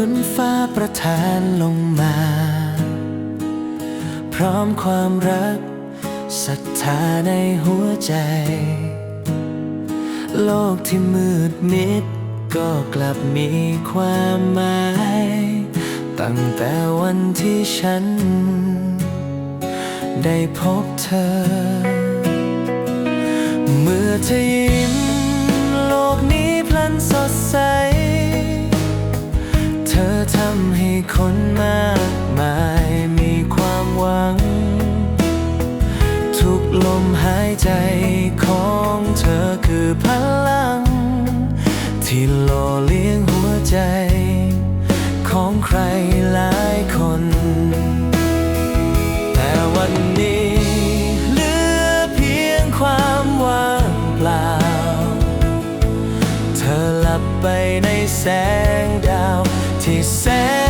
มือนฟ้าประทานลงมา พร้อมความรักศรัทธาในหัวใจ โลกที่มืดมิดก็กลับมีความหมาย ตั้งแต่วันที่ฉัน ได้พบเธอ เมื่อเธอยิ้ม คนมากมายมีความหวัง ทุกลมหายใจของเธอคือพลัง ที่หล่อเลี้ยงหัวใจ ของใครหลายคน แต่วันนี้เหลือเพียงความว่างเปล่า เธอหลับไปในแสงดาวที่แสน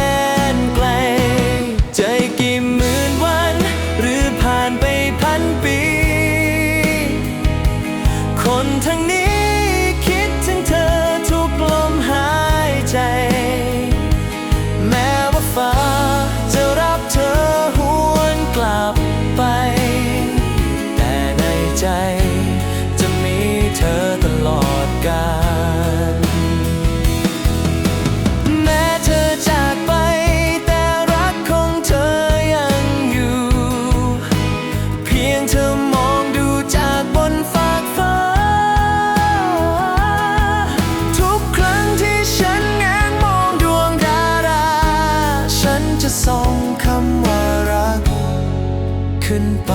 ขึ้นไป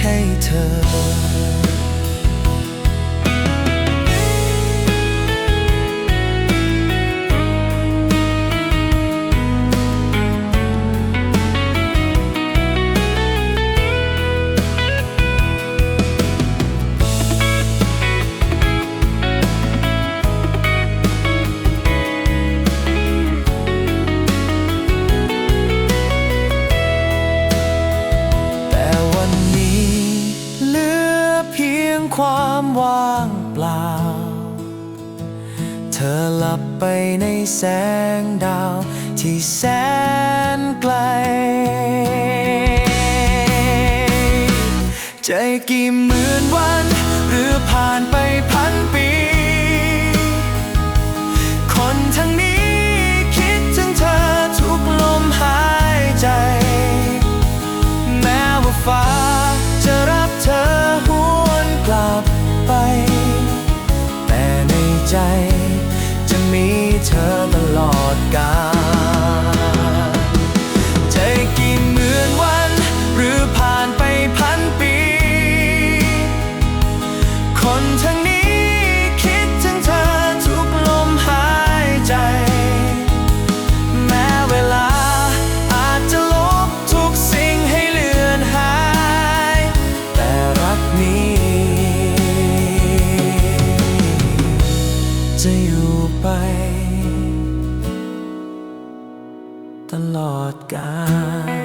ให้เธอ ว่างเปล่า เธอหลับไปในแสงดาวที่แสนไกล ใจกี่หมื่นวัน หรือผ่านไปพันปี ตลอดกาล